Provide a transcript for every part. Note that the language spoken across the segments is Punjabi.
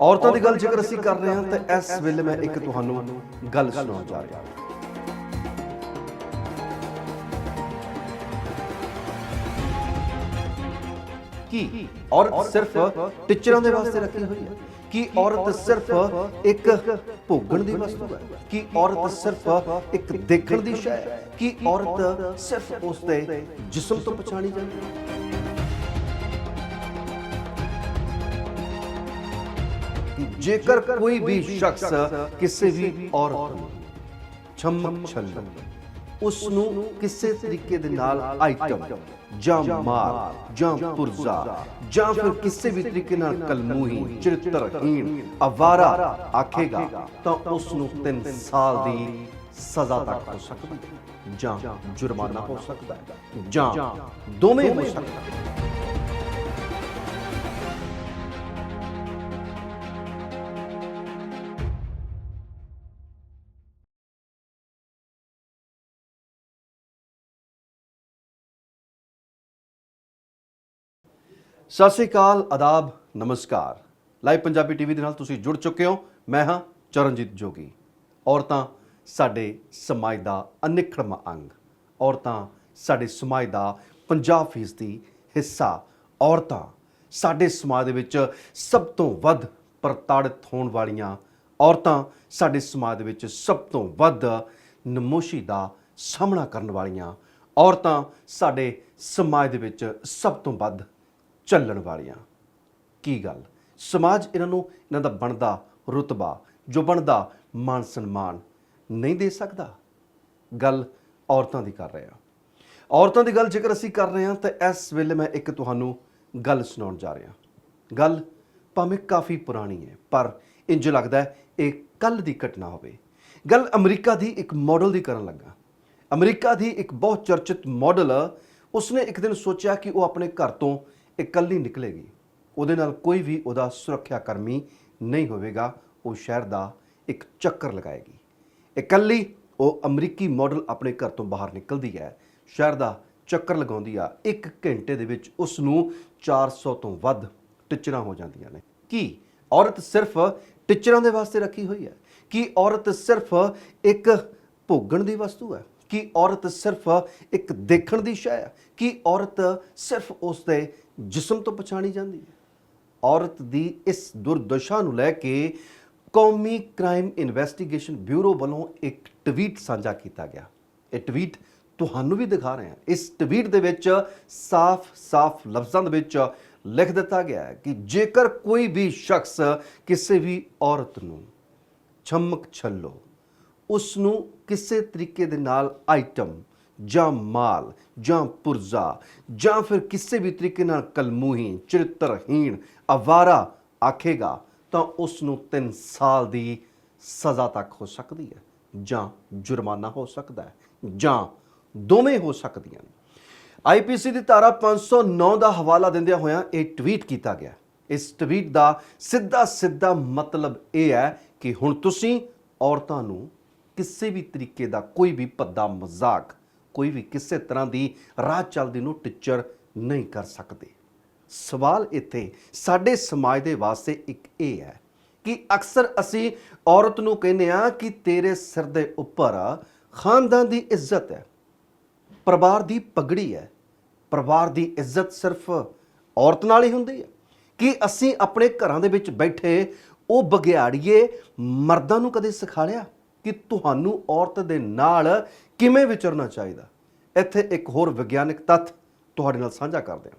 ਔਰਤਾਂ ਦੀ ਗੱਲ ਜੇਕਰ ਅਸੀਂ ਕਰ ਰਹੇ ਹਾਂ, ਤਾਂ ਇਸ ਵੇਲੇ ਮੈਂ ਇੱਕ ਤੁਹਾਨੂੰ ਗੱਲ ਸੁਣਾਉਣ ਜਾ ਰਿਹਾ ਹਾਂ। ਕੀ ਔਰਤ ਸਿਰਫ ਟੀਚਰਾਂ ਦੇ ਵਾਸਤੇ ਰੱਖੀ ਹੋਈ ਹੈ? ਕੀ ਔਰਤ ਸਿਰਫ ਇੱਕ ਭੋਗਣ ਦੀ ਵਸਤੂ ਹੈ? ਕੀ ਔਰਤ ਸਿਰਫ ਇੱਕ ਦੇਖਣ ਦੀ ਸ਼ੈ ਹੈ? ਕੀ ਔਰਤ ਸਿਰਫ ਉਸ ਦੇ ਜਿਸਮ ਤੋਂ ਪਛਾਣੀ ਜਾਂਦੀ ਹੈ? ਕਿ ਜੇਕਰ ਕੋਈ ਵੀ ਸ਼ਖਸ ਕਿਸੇ ਵੀ ਔਰਤ ਨੂੰ ਛਮਕ ਛੱਲ ਉਸ ਨੂੰ ਕਿਸੇ ਤਰੀਕੇ ਦੇ ਨਾਲ ਆਈਟਮ ਜਾਂ ਮਾਲ ਜਾਂ ਪੁਰਜ਼ਾ ਜਾਂ ਫਿਰ ਕਿਸੇ ਵੀ ਤਰੀਕੇ ਨਾਲ ਕਲਮੂਹੀ, ਚਰਿੱਤਰਹੀਣ ਅਵਾਰਾ ਆਖੇਗਾ, ਤਾਂ ਉਸ ਨੂੰ 3 ਸਾਲ ਦੀ ਸਜ਼ਾ ਤੱਕ ਹੋ ਸਕਦੀ ਹੈ ਜਾਂ ਜੁਰਮਾਨਾ ਹੋ ਸਕਦਾ ਹੈ ਜਾਂ ਦੋਵੇਂ ਹੋ ਸਕਦਾ ਹੈ। ਸਤਿ ਸ੍ਰੀ ਅਕਾਲ, ਆਦਾਬ, ਨਮਸਕਾਰ। ਲਾਈਵ ਪੰਜਾਬੀ ਟੀਵੀ ਦੇ ਨਾਲ ਤੁਸੀਂ ਜੁੜ ਚੁੱਕੇ ਹੋ। ਮੈਂ ਹਾਂ ਚਰਨਜੀਤ ਜੋਗੀ। ਔਰਤਾਂ ਸਾਡੇ ਸਮਾਜ ਦਾ ਅਨਿੱਖੜਵਾਂ ਅੰਗ। ਔਰਤਾਂ ਸਾਡੇ ਸਮਾਜ ਦਾ 50% ਹਿੱਸਾ। ਔਰਤਾਂ ਸਾਡੇ ਸਮਾਜ ਦੇ ਵਿੱਚ ਸਭ ਤੋਂ ਵੱਧ ਪ੍ਰਤਾੜਿਤ ਹੋਣ ਵਾਲੀਆਂ ਔਰਤਾਂ ਸਾਡੇ ਸਮਾਜ ਦੇ ਵਿੱਚ ਸਭ ਤੋਂ ਵੱਧ ਨਮੋਸ਼ੀ ਦਾ ਸਾਹਮਣਾ ਕਰਨ ਵਾਲੀਆਂ ਔਰਤਾਂ ਸਾਡੇ ਸਮਾਜ ਦੇ ਵਿੱਚ ਸਭ ਤੋਂ ਵੱਧ ਚੱਲਣ ਵਾਲੀਆਂ। ਕੀ ਗੱਲ? ਸਮਾਜ ਇਹਨਾਂ ਨੂੰ, ਇਹਨਾਂ ਦਾ ਬਣਦਾ ਰੁਤਬਾ, ਜੋ ਬਣਦਾ ਮਾਨ ਸਨਮਾਨ ਨਹੀਂ ਦੇ ਸਕਦਾ। ਗੱਲ ਔਰਤਾਂ ਦੀ ਕਰ ਰਹੇ ਹਾਂ। ਔਰਤਾਂ ਦੀ ਗੱਲ ਜੇਕਰ ਅਸੀਂ ਕਰ ਰਹੇ ਹਾਂ, ਤਾਂ ਇਸ ਵੇਲੇ ਮੈਂ ਇੱਕ ਤੁਹਾਨੂੰ ਗੱਲ ਸੁਣਾਉਣ ਜਾ ਰਿਹਾ। ਗੱਲ ਭਾਵੇਂ ਕਾਫੀ ਪੁਰਾਣੀ ਹੈ, ਪਰ ਇੰਜ ਲੱਗਦਾ ਹੈ ਇਹ ਕੱਲ ਦੀ ਘਟਨਾ ਹੋਵੇ। ਗੱਲ ਅਮਰੀਕਾ ਦੀ ਇੱਕ ਮਾਡਲ ਦੀ ਕਰਨ ਲੱਗਾ। ਅਮਰੀਕਾ ਦੀ ਇੱਕ ਬਹੁਤ ਚਰਚਿਤ ਮਾਡਲ ਉਸਨੇ ਇੱਕ ਦਿਨ ਸੋਚਿਆ ਕਿ ਉਹ ਆਪਣੇ ਘਰ ਤੋਂ ਇਕੱਲੀ ਨਿਕਲੇਗੀ। ਉਹਦੇ ਨਾਲ ਕੋਈ ਵੀ ਉਹਦਾ ਸੁਰੱਖਿਆ ਕਰਮੀ ਨਹੀਂ ਹੋਵੇਗਾ। ਉਹ ਸ਼ਹਿਰ ਦਾ ਇੱਕ ਚੱਕਰ ਲਗਾਏਗੀ। ਇਕੱਲੀ ਉਹ ਅਮਰੀਕੀ ਮਾਡਲ ਆਪਣੇ ਘਰ ਤੋਂ ਬਾਹਰ ਨਿਕਲਦੀ ਹੈ। ਸ਼ਹਿਰ ਦਾ ਚੱਕਰ ਲਗਾਉਂਦੀ ਆ। ਇੱਕ ਘੰਟੇ ਦੇ ਵਿੱਚ ਉਸ ਨੂੰ 400 ਤੋਂ ਵੱਧ ਟਿਚਰਾਂ ਹੋ ਜਾਂਦੀਆਂ ਨੇ। ਕੀ ਔਰਤ ਸਿਰਫ ਟਿਚਰਾਂ ਦੇ ਵਾਸਤੇ ਰੱਖੀ ਹੋਈ ਹੈ? ਕੀ ਔਰਤ ਸਿਰਫ ਇੱਕ ਭੋਗਣ ਦੀ ਵਸਤੂ ਹੈ? ਕੀ ਔਰਤ ਸਿਰਫ ਇੱਕ ਦੇਖਣ ਦੀ ਸ਼ੈ ਹੈ, ਕਿ ਔਰਤ ਸਿਰਫ ਉਸ ਦੇ ਜਿਸਮ ਤੋਂ ਪਛਾਣੀ ਜਾਂਦੀ ਹੈ। ਔਰਤ ਦੀ ਇਸ ਦੁਰਦਸ਼ਾ ਨੂੰ ਲੈ ਕੇ ਕੌਮੀ ਕ੍ਰਾਈਮ ਇਨਵੈਸਟੀਗੇਸ਼ਨ ਬਿਊਰੋ ਵੱਲੋਂ ਇੱਕ ਟਵੀਟ ਸਾਂਝਾ ਕੀਤਾ ਗਿਆ। ਇਹ ਟਵੀਟ ਤੁਹਾਨੂੰ ਵੀ ਦਿਖਾ ਰਹੇ ਹਾਂ। ਇਸ ਟਵੀਟ ਦੇ ਵਿੱਚ ਸਾਫ਼-ਸਾਫ਼ ਲਫ਼ਜ਼ਾਂ ਦੇ ਵਿੱਚ ਲਿਖ ਦਿੱਤਾ ਗਿਆ ਹੈ ਕਿ ਜੇਕਰ ਕੋਈ ਵੀ ਸ਼ਖਸ ਕਿਸੇ ਵੀ ਔਰਤ ਨੂੰ ਛਮਕ ਛੱਲੋ ਉਸ ਨੂੰ ਕਿਸੇ ਤਰੀਕੇ ਦੇ ਨਾਲ ਆਈਟਮ ਜਾਂ ਮਾਲ ਜਾਂ ਪੁਰਜ਼ਾ ਜਾਂ ਫਿਰ ਕਿਸੇ ਵੀ ਤਰੀਕੇ ਨਾਲ ਕਲਮੂਹੀ ਚਰਿੱਤਰਹੀਣ ਅਵਾਰਾ ਆਖੇਗਾ ਤਾਂ ਉਸ ਨੂੰ 3 ਸਾਲ ਦੀ ਸਜ਼ਾ ਤੱਕ ਹੋ ਸਕਦੀ ਹੈ ਜਾਂ ਜੁਰਮਾਨਾ ਹੋ ਸਕਦਾ ਹੈ ਜਾਂ ਦੋਵੇਂ ਹੋ ਸਕਦੀਆਂ ਨੇ। ਆਈਪੀਸੀ ਦੀ ਧਾਰਾ 509 ਦਾ ਹਵਾਲਾ ਦਿੰਦਿਆਂ ਹੋਇਆਂ ਇਹ ਟਵੀਟ ਕੀਤਾ ਗਿਆ ਇਸ ਟਵੀਟ ਦਾ ਸਿੱਧਾ ਸਿੱਧਾ ਮਤਲਬ ਇਹ ਹੈ ਕਿ ਹੁਣ ਤੁਸੀਂ ਔਰਤਾਂ ਨੂੰ ਕਿਸੇ ਵੀ ਤਰੀਕੇ ਦਾ ਕੋਈ ਵੀ ਭੱਦਾ ਮਜ਼ਾਕ, ਕੋਈ ਵੀ ਕਿਸੇ ਤਰ੍ਹਾਂ ਦੀ ਰਾਹ ਚੱਲਦੀ ਨੂੰ ਟੀਚਰ ਨਹੀਂ ਕਰ ਸਕਦੇ। ਸਵਾਲ ਇੱਥੇ ਸਾਡੇ ਸਮਾਜ ਦੇ ਵਾਸਤੇ ਇੱਕ ਇਹ ਹੈ ਕਿ ਅਕਸਰ ਅਸੀਂ ਔਰਤ ਨੂੰ ਕਹਿੰਦੇ ਆ ਕਿ ਤੇਰੇ ਸਿਰ ਦੇ ਉੱਪਰ ਖਾਨਦਾਨ ਦੀ ਇੱਜ਼ਤ ਹੈ, ਪਰਿਵਾਰ ਦੀ ਪਗੜੀ ਹੈ। ਪਰਿਵਾਰ ਦੀ ਇੱਜ਼ਤ ਸਿਰਫ ਔਰਤ ਨਾਲ ਹੀ ਹੁੰਦੀ ਹੈ ਕਿ ਅਸੀਂ ਆਪਣੇ ਘਰਾਂ ਦੇ ਵਿੱਚ ਬੈਠੇ ਉਹ ਬਗਿਆੜੀਏ ਮਰਦਾਂ ਨੂੰ ਕਦੇ ਸਿਖਾਲਿਆ ਕਿ ਤੁਹਾਨੂੰ ਔਰਤ ਦੇ ਨਾਲ ਕਿਵੇਂ ਵਿਚਰਨਾ ਚਾਹੀਦਾ? ਇੱਥੇ ਇੱਕ ਹੋਰ ਵਿਗਿਆਨਕ ਤੱਥ ਤੁਹਾਡੇ ਨਾਲ ਸਾਂਝਾ ਕਰਦੇ ਹਾਂ।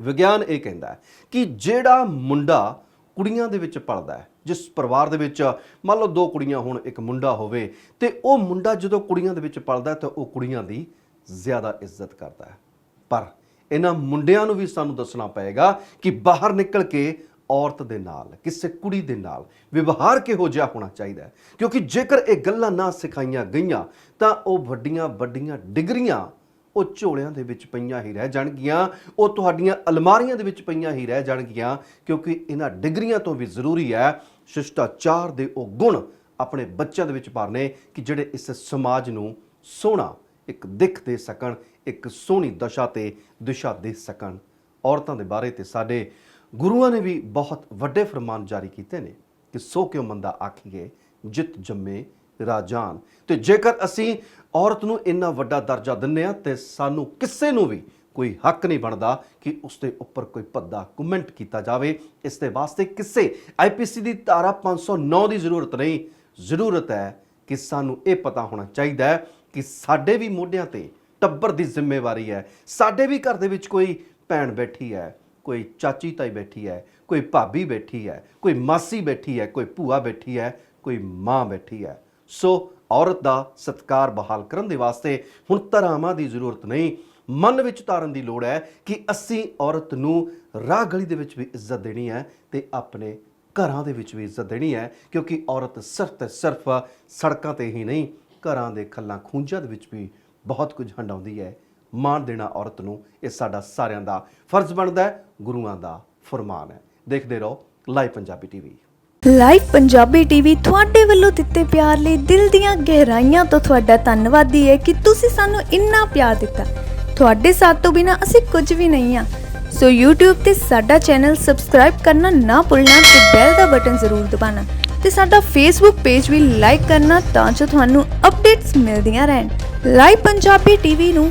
ਵਿਗਿਆਨ ਇਹ ਕਹਿੰਦਾ ਹੈ ਕਿ ਜਿਹੜਾ ਮੁੰਡਾ ਕੁੜੀਆਂ ਦੇ ਵਿੱਚ ਪਲਦਾ ਹੈ, ਜਿਸ ਪਰਿਵਾਰ ਦੇ ਵਿੱਚ ਮੰਨ ਲਓ ਦੋ ਕੁੜੀਆਂ ਹੋਣ, ਇੱਕ ਮੁੰਡਾ ਹੋਵੇ, ਤੇ ਉਹ ਮੁੰਡਾ ਜਦੋਂ ਕੁੜੀਆਂ ਦੇ ਵਿੱਚ ਪਲਦਾ ਤਾਂ ਉਹ ਕੁੜੀਆਂ ਦੀ ਜ਼ਿਆਦਾ ਇੱਜ਼ਤ ਕਰਦਾ ਹੈ। ਪਰ ਇਹਨਾਂ ਮੁੰਡਿਆਂ ਨੂੰ ਵੀ ਸਾਨੂੰ ਦੱਸਣਾ ਪਏਗਾ ਕਿ ਬਾਹਰ ਨਿਕਲ ਕੇ ਔਰਤ ਦੇ ਨਾਲ, ਕਿਸੇ ਕੁੜੀ ਦੇ ਨਾਲ ਵਿਵਹਾਰ ਕਿਹੋ ਜਿਹਾ ਹੋਣਾ ਚਾਹੀਦਾ ਹੈ? ਕਿਉਂਕਿ ਜੇਕਰ ਇਹ ਗੱਲਾਂ ਨਾ ਸਿਖਾਈਆਂ ਗਈਆਂ, ਤਾਂ ਉਹ ਵੱਡੀਆਂ ਵੱਡੀਆਂ ਡਿਗਰੀਆਂ ਉਹ ਝੋਲਿਆਂ ਦੇ ਵਿੱਚ ਪਈਆਂ ਹੀ ਰਹਿ ਜਾਣਗੀਆਂ, ਉਹ ਤੁਹਾਡੀਆਂ ਅਲਮਾਰੀਆਂ ਦੇ ਵਿੱਚ ਪਈਆਂ ਹੀ ਰਹਿ ਜਾਣਗੀਆਂ, ਕਿਉਂਕਿ ਇਹਨਾਂ ਡਿਗਰੀਆਂ ਤੋਂ ਵੀ ਜ਼ਰੂਰੀ ਹੈ ਸ਼ਿਸ਼ਟਾਚਾਰ ਦੇ ਉਹ ਗੁਣ ਆਪਣੇ ਬੱਚਿਆਂ ਦੇ ਵਿੱਚ ਭਰਨੇ ਕਿ ਜਿਹੜੇ ਇਸ ਸਮਾਜ ਨੂੰ ਸੋਹਣਾ, ਇੱਕ ਦਿੱਖ ਦੇ ਸਕਣ, ਇੱਕ ਸੋਹਣੀ ਦਸ਼ਾ ਤੇ ਦਿਸ਼ਾ ਦੇ ਸਕਣ। ਔਰਤਾਂ ਦੇ ਬਾਰੇ ਤੇ ਸਾਡੇ ਗੁਰੂਆਂ ਨੇ ਵੀ ਬਹੁਤ ਵੱਡੇ ਫਰਮਾਨ ਜਾਰੀ ਕੀਤੇ ਨੇ ਕਿ ਸੋ ਕਿਉ ਮੰਦਾ ਆਖੀਏ, ਜਿਤ ਜੰਮੇ ਰਾਜਾਨ। ਤੇ ਜੇਕਰ ਅਸੀਂ ਔਰਤ ਨੂੰ ਇੰਨਾ ਵੱਡਾ ਦਰਜਾ ਦਿੰਨੇ ਆ ਤੇ ਸਾਨੂੰ ਕਿਸੇ ਨੂੰ ਵੀ ਕੋਈ ਹੱਕ ਨਹੀਂ ਬਣਦਾ ਕਿ ਉਸ ਦੇ ਉੱਪਰ ਕੋਈ ਭੱਦਾ ਕਮੈਂਟ ਕੀਤਾ ਜਾਵੇ। ਇਸ ਦੇ ਵਾਸਤੇ ਕਿਸੇ ਆਈਪੀਸੀ ਦੀ ਧਾਰਾ 509 ਦੀ ਜ਼ਰੂਰਤ ਨਹੀਂ। ਜ਼ਰੂਰਤ ਹੈ ਕਿ ਸਾਨੂੰ ਇਹ ਪਤਾ ਹੋਣਾ ਚਾਹੀਦਾ ਹੈ ਕਿ ਸਾਡੇ ਵੀ ਮੋਢਿਆਂ ਤੇ ਟੱਬਰ ਦੀ ਜ਼ਿੰਮੇਵਾਰੀ ਹੈ। ਸਾਡੇ ਵੀ ਘਰ ਦੇ ਵਿੱਚ ਕੋਈ ਭੈਣ ਬੈਠੀ ਹੈ। ਕੋਈ ਚਾਚੀ ਤਾਈ ਬੈਠੀ ਹੈ, ਕੋਈ ਭਾਬੀ ਬੈਠੀ ਹੈ, ਕੋਈ ਮਾਸੀ ਬੈਠੀ ਹੈ, ਕੋਈ ਭੂਆ ਬੈਠੀ ਹੈ, ਕੋਈ ਮਾਂ ਬੈਠੀ ਹੈ। ਸੋ ਔਰਤ ਦਾ ਸਤਕਾਰ ਬਹਾਲ ਕਰਨ ਦੇ ਵਾਸਤੇ ਹੁਣ ਧਰਾਵਾਂ ਦੀ ਜ਼ਰੂਰਤ ਨਹੀਂ, ਮਨ ਵਿੱਚ ਉਤਾਰਨ ਦੀ ਲੋੜ ਹੈ ਕਿ ਅਸੀਂ ਔਰਤ ਨੂੰ ਰਾਹ ਗਲੀ ਦੇ ਵਿੱਚ ਵੀ ਇੱਜ਼ਤ ਦੇਣੀ ਹੈ ਤੇ ਆਪਣੇ ਘਰਾਂ ਦੇ ਵਿੱਚ ਵੀ ਇੱਜ਼ਤ ਦੇਣੀ ਹੈ, ਕਿਉਂਕਿ ਔਰਤ ਸਿਰਫ ਤੇ ਸਿਰਫ ਸੜਕਾਂ ਤੇ ਹੀ ਨਹੀਂ, ਘਰਾਂ ਦੇ ਖੱਲਾਂ ਖੂੰਜਾਂ ਦੇ ਵਿੱਚ ਵੀ ਬਹੁਤ ਕੁਝ ਹੰਡਾਉਂਦੀ ਹੈ। ਮਾਣ ਦੇਣਾ ਔਰਤ ਨੂੰ, ਇਹ ਸਾਡਾ ਸਾਰਿਆਂ ਦਾ ਫਰਜ਼ ਬਣਦਾ ਹੈ, ਗੁਰੂਆਂ ਦਾ ਫਰਮਾਨ ਹੈ। ਦੇਖਦੇ ਰਹੋ, live Punjabi TV. Live Punjabi TV ਤੁਹਾਡੇ ਵੱਲੋਂ ਦਿੱਤੇ ਪਿਆਰ ਲਈ ਦਿਲ ਦੀਆਂ ਗਹਿਰਾਈਆਂ ਤੋਂ ਤੁਹਾਡਾ ਧੰਨਵਾਦੀ ਹੈ ਕਿ ਤੁਸੀਂ ਸਾਨੂੰ ਇੰਨਾ ਪਿਆਰ ਦਿੱਤਾ। ਤੁਹਾਡੇ ਸਾਥ ਤੋਂ ਬਿਨਾ ਅਸੀਂ ਕੁਝ ਵੀ ਨਹੀਂ ਆ ਸੋ YouTube ਤੇ ਸਾਡਾ ਚੈਨਲ ਸਬਸਕ੍ਰਾਈਬ ਕਰਨਾ ਨਾ ਭੁੱਲਣਾ ਤੇ ਬੈਲ ਦਾ ਬਟਨ ਜ਼ਰੂਰ ਦਬਾਉਣਾ। ਤੇ ਸਾਡਾ Facebook ਪੇਜ ਵੀ ਲਾਈਕ ਕਰਨਾ ਤਾਂ ਜੋ ਤੁਹਾਨੂੰ ਅਪਡੇਟਸ ਮਿਲਦੀਆਂ ਰਹਿਣ। ਲਾਈਵ ਪੰਜਾਬੀ ਟੀਵੀ ਨੂੰ